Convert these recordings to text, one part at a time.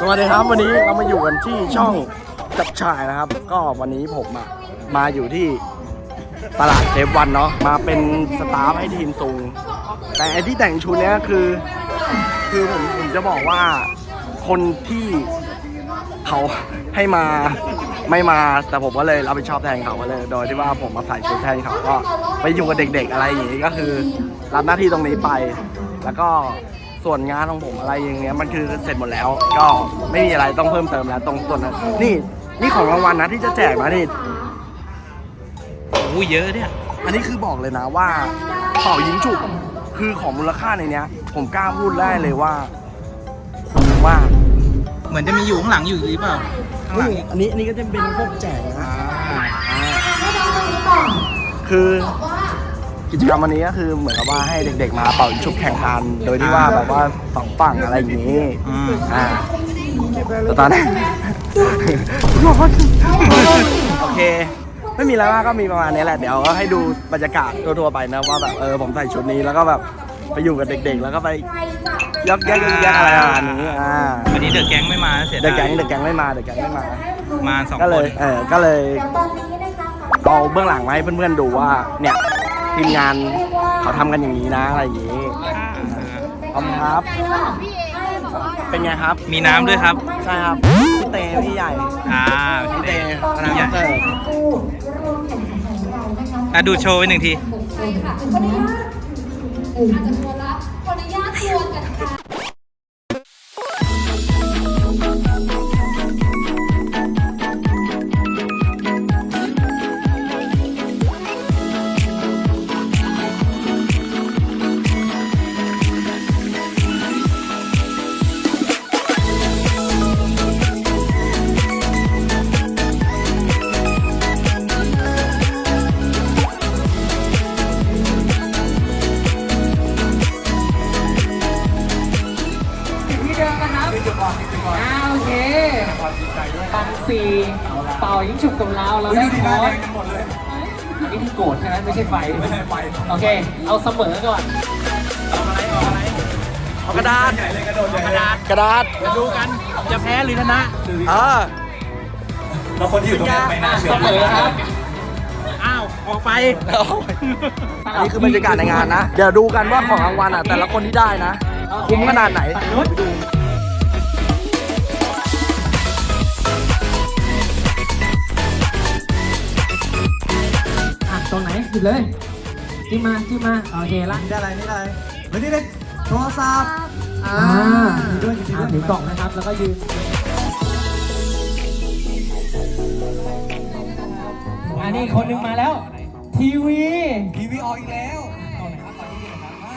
สวัสดีครับวันนี้เรามาอยู่กันที่ช่องจับฉ่ายนะครับ ก็วันนี้ผมอะมาอยู่ที่ตลาดเซฟวันเนาะมาเป็นสตาฟให้ทีมซุงแต่ไอที่แต่งชุดเนี้ยคือ คือผมผมจะบอกว่าคนที่เขาให้มาไม่มาแต่ผมก็เลยรับผิดชอบแทนเขาก็เลย โดยที่ว่าผมมาใส่ชุดแทนเขาก็ไปอยู่กับเด็ก ๆ อะไรอย่างนี้ก็คือ รับหน้าที่ตรงนี้ไป แล้วก็ ส่วนงานของผมอะไรอย่างเงี้ยมันคือเสร็จหมดแล้ว ก็ไม่มีอะไรต้องเพิ่มเติมแล้วตรงส่วนนั้นนี่นี่ของรางวัลนะที่จะแจกนะนี่โอ้ยเยอะเนี่ย อันนี้คือบอกเลยนะว่าเป่ายิงฉุบคือของมูลค่าในเนี้ย ผมกล้าพูดได้เลยว่าคุ้มมากเหมือนจะมีอยู่ข้างหลังอยู่หรือเปล่าข้างหลังนี่อันนี้อันนี้ก็จะเป็นพวกแจกนะอ่าคือ กิจกรรมวันนี้ก็คือเหมือนกับว่าให้เด็กๆมาเป่ายิงฉุบแข่งกันโดยที่ว่าแบบว่าสองฝั่งอะไรอย่างนี้อืมอ่าแต่ตอนนี้ ร้อนโอเค ไม่มีอะไรมากก็มีประมาณนี้แหละเดี๋ยวก็ให้ดูบรรยากาศทั่วๆไปนะว่าแบบเออผมใส่ชุดนี้แล้วก็แบบไปอยู่กับเด็กๆ แล้วก็ไปยักแยกยักแยกอะไรประมาณนี้อ่าวันนี้เดอะแก๊งไม่มาเสียเดดาอะยแก๊งเดอะแก๊งไม่มาเดอะแก๊งไม่มา มาสองก็คเลนยเออก็เลยเอาเบื้องหลังมาให้เพื่อนๆดูว่าเนี่ย ทีมงานเขาทำกันอย่างนี้นะอะไรอย่างนี้ขอบคุณครับ เป็นไงครับ มีน้ำด้วยครับ ใช่ครับพี่เตพี่ใหญ่อ่าพี่เตคณะพี่ใหญ่เสิร์ฟอะดูโชว์ไปหนึ่งที ใช่ค่ะขออนุญาตอาจจะตัวรั เป่ายิงฉุบกับเราเราได้คอร์สอันนี้ที่โกรธใช่ไหมไม่ใช่ไฟไม่ใช่ไฟโอเค เอาเสมอก่อนเอากระดาษกระดาษกระดาษมาดูกันจะแพ้หรือชนะเอออะเสมอครับอ้าวออกไปอันนี้คือบรรยากาศในงานนะ เดี๋ยวดูกันว่าของรางวัลอะแต่ละคนที่ได้นะ คุ้มขนาดไหน ไหนหยิบเลยจิ้มมาจิ้มมาโอเคละได้อะไรนี่ได้อะไรเฮ้ยนี่เด็กโทรศัพท์อ่าอ่าถือด้วยถือด้วยถือกล่องนะครับ แล้วก็ยืนอันนี้คนหนึ่งมาแล้ว ทีวี ทีวีออกอีกแล้วตอนไหนครับตอนนี้นะครับมา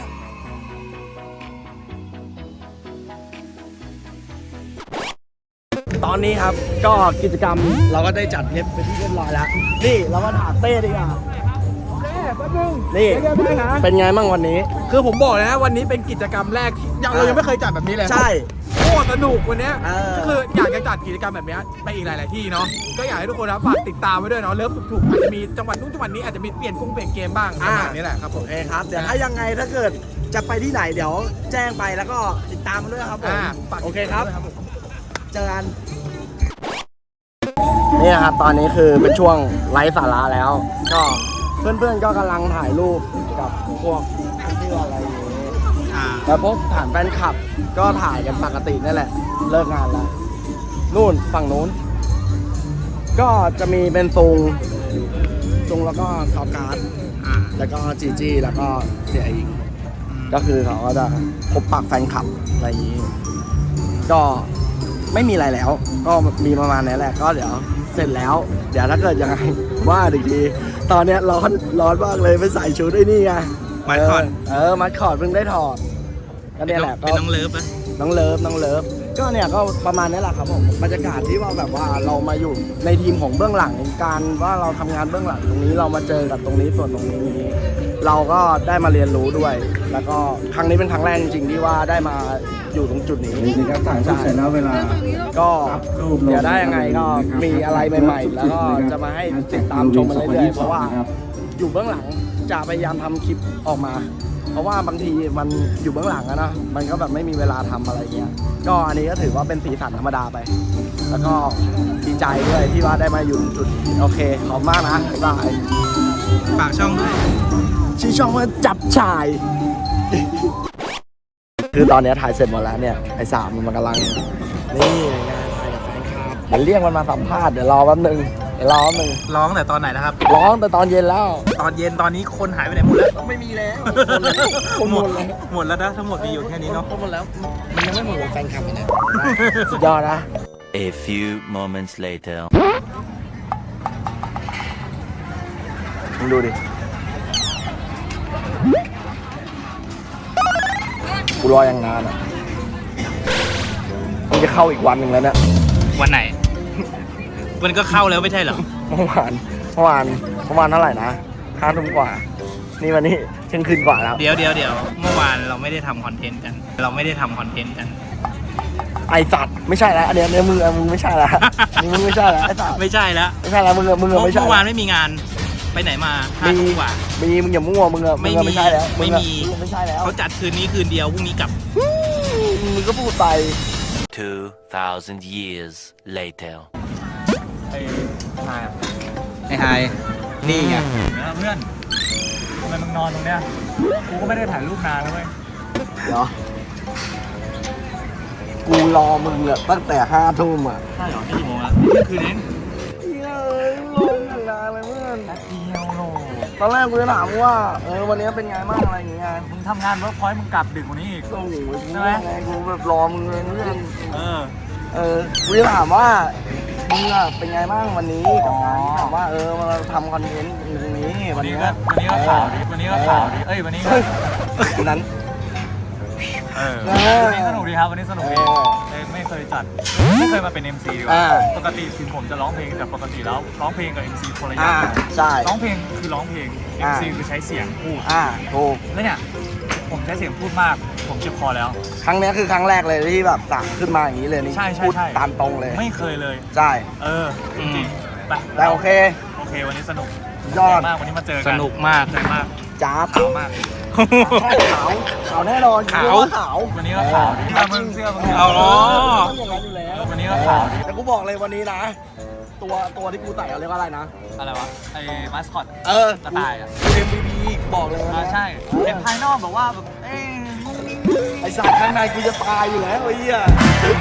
ตอนนี้ครับก็กิจกรรมเราก็ได้จัดเรียบเป็นที่เรียบร้อยแล้ว นี่เรามาถามเต้ดีกว่า นี่เป็นไงบ้างวันนี้ คือผมบอกเลยนะวันนี้เป็นกิจกรรมแรกที่ยังเรายังไม่เคยจัดแบบนี้เลยใช่ โคตรสนุกวันเนี้ยเออ ก็คืออยากจะจัดกิจกรรมแบบเนี้ยไปอีกหลาย ๆ ที่เนาะก็อยากให้ทุกคนนะฝากติดตามไว้ด้วยเนาะเลิฟถูกๆอาจจะมีจังหวัดนู้นจังหวัดนี้อาจจะมีเปลี่ยนกุ้งเปลี่ยนเกมบ้างประมาณนี้แหละครับผม โอเคครับ เดี๋ยวถ้ายังไงถ้าเกิดจะไปที่ไหนเดี๋ยวแจ้งไปแล้วก็ติดตามมาด้วยครับผมอ่าฝากโอเคครับด้วยครับผม เจอกันนี่นะครับตอนนี้คือเป็นช่วงไลฟ์สาระแล้ว ก็ เพื่อนๆก็กำลังถ่ายรูปกับพวกเพื่อนๆอะไรอย่างนี้อ่าแล้วพวกฐานแฟนคลับก็ถ่ายกันปกตินั่นแหละ เลิกงานแล้วนู่นฝั่งนู้น ก็จะมีเป็นซุงซุงแล้วก็ซอฟการ์ดอ่าแล้วก็จีจีแล้วก็เสียอิง ก็คือเขาก็จะพบปากแฟนคลับอะไรอย่างนี้ ก็ไม่มีอะไรแล้ว ก็มีประมาณนี้แหละ ก็เดี๋ยวเสร็จแล้ว เดี๋ยวถ้าเกิดยังไงว่าดีดีๆ ตอนเนี้ยร้อนร้อนมากเลยไปใส่ชุดไอ้นี่ไงมัดคอร์ด เออมัดคอร์ดเพิ่งได้ถอดก็เนี่ยแหละเป็นก็น้องเลิฟอะน้องเลิฟน้องเลิฟ ก็เนี่ยก็ประมาณนี้แหละครับผมบรรยากาศที่ว่าแบบว่าเรามาอยู่ในทีมของเบื้องหลังการว่าเราทำงานเบื้องหลังตรงนี้เรามาเจอกับตรงนี้ส่วนตรงนี้ เราก็ได้มาเรียนรู้ด้วย แล้วก็ครั้งนี้เป็นครั้งแรกจริงๆที่ว่าได้มาอยู่ตรงจุดนี้นี่ครับถ่ายรูปเสร็จแล้วเวลา ก็รูปลงเดี๋ยวได้ยังไงก็มีอะไรใหม่ๆ แล้วก็จะมาให้ติดตามชมมาเรื่อยๆเพราะว่าอยู่เบื้องหลังจะพยายามทำคลิปออกมาเพ ราะว่าบางทีมันอยู่เบื้องหลังอะเนาะมันก็แบบไม่มีเวลาทำอะไรเงี้ยก็อันนี้ก็ถือว่าเป็นสีสันธรรมดาไป แล้วก็ดีใจด้วยที่ว่าได้มาอยู่จุดนี้โอเคขอบคุณมากนะบ๊ายบายฝากช่องด้วยชื่อช่องว่าจับชาย คือตอนนี้ถ่ายเสร็จหมดแล้วเนี่ยไอ้สามมันกำลังนี่งานถ่ายกับแฟนคลับเดี๋ยวเรียกมันมาสัมภาษณ์เดี๋ยวรอแป๊บนึง เดี๋ยวรอแป๊บนึงร้องแต่ตอนไหนนะครับ ร้องแต่ตอนเย็นแล้ว ตอนเย็นตอนนี้คนหายไปไหนหมดแล้ว ไม่มีแล้วคนหมดแล้วหมดแล้วนะทั้งหมดมีอยู่แค่นี้เนาะหมดแล้วมันยังไม่หมดกับแฟนคลับเลยนะสุดยอดนะ A few moments later. มึงดูดิกูรออย่างนานอะมันจะเข้าอีกวันหนึ่งแล้วเนี่ยวันไหน มันก็เข้าแล้วไม่ใช่เหรอ เมื่อวานเมื่อวานเมื่อวานเท่าไหร่นะห้าทุ่มกว่า นี่วันนี้เที่ยงคืนกว่าแล้ว เดี๋ยวเดี๋ยวเดี๋ยวเมื่อวานเราไม่ได้ทำคอนเทนต์กัน เราไม่ได้ทำคอนเทนต์กัน ไอสัตว์ไม่ใช่แล้วอันเนี้ยอันเนี้ยมึงมึงไม่ใช่แล้วอันนี่มึงไม่ใช่แล้วไอสัตว์ไม่ใช่แล้วไม่ใช่แล้วมึงอะมึงเมื่อะไม่ใช่อวานไม่มีงานไปไหนมาห้ามี ทุ่มกว่า มีมึงอย่ามั่วมึงอะมึงอะไม่มีไม่ใช่แล้วไม่มีงอะงอะไม่ใช่แล้วเขาจัดคืนนี้คืนเดียวพรุ่งนี้กลับ มึงก็พูดไป 2,000 years later. ไอ้ไฮนี่ไงเพื่อนทำไมมึงนอนตรงเนี้ย กูก็ไม่ได้ถ่ายรูปนานแล้วเว้ยเหรอ กูรอมึงอะตั้งแต่ห้าทุ่มอะใช่เหรอกี่โมงอะเที่ยงคืนเองเฮ้ยรออย่างนานเลยเพื่อนแป๊บเดียวโลตอนแรกกูจะถามว่า เออวันนี้เป็นไงบ้างอะไรอย่างเงี้ยมึงทำงานเวิร์กพอยต์มึงกลับดึกกว่านี้อีก โอ้โหกูใช่ไหมไงกูแบบรอมึงเลยเพื่อน เออ เออกูจะถามว่า มึงอะเป็นไงบ้างวันนี้กับงานถามว่าเออมาทำคอนเทนต์ตรงนี้วัวันนนี้นี้ก็วันนี้ก็ข่าวดีวันนี้ก็ข่าวดีเอ้ยวันนี้ก็วันนั้นเออเออวันนี้สนุกดีครับวันนี้สนุกดีเออเอ้ยไม่เคยจัดไม่เคยมาเป็น MC ดีกว่าอ่าปกติถึงผมจะร้องเพลงแต่ปกติแล้วร้องเพลงกับ MC คนละอย่าอ่างใช่ร้องเพลงคือร้องเพลงอ่า MC คือใช้เสียงพูดอ่าถูกแล้วเนี่ยผมใช้เสียงพูดมาก ผมเจ็บคอแล้ว ครั้งเนี้ยคือครั้งแรกเลยที่แบบสั่งขึ้นมาอย่างนี้เลยนี่ใช่ใช่พูดใช่ ตามตรงเลย ไม่เคยเลย ใช่เออจริงๆไปแต่โอเคโอเค วันนี้สนุกยอดมากวันนี้มาเจอสกันนุกมาก สนุกมากจ้าบขาวมากขาวขาวแน่นอนขาว เรียกขาววันนี้ก็ข่าวดีเสื้อมึงเสื้อมึงเอาอ๋อต้องอย่างนั้นอยู่แล้ววันนี้ก็ข่าวดีแต่กูบอกเลยวันนี้นะ ตัวตัวที่กูใส่เขาเรียกว่าอะไรนะ อะไรวะไอ้มาสคอต เออ กระต่ายอะกู MVP บอกเลยวันอ่านี้ใช่เห็นภายนอกแบบว่าแบบเอ้ยงุ้งงิ้ง ไอ้สัตว์ข้างในกูจะตายอยู่แล้วไอ้เหี้ย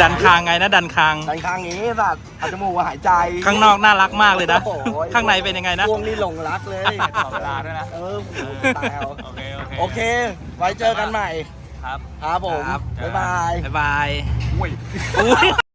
ดันคางไงนะดันคาง ดันข้างนี้สัตว์เอาจมูกมาหายใจข้างนอกน่ารักมากเลยนะ โอ้โหข้างในเป็นยังไงนะ พวงนี่หลงรักเลยขอเวลาด้วยนะ เออโอ้โหตายเอา โอเค โอเค โอเค ไว้เจอกันใหม่ ครับ ครับผม ครับ บ๊ายบาย บ๊ายบายอุ้ยอุ๊ย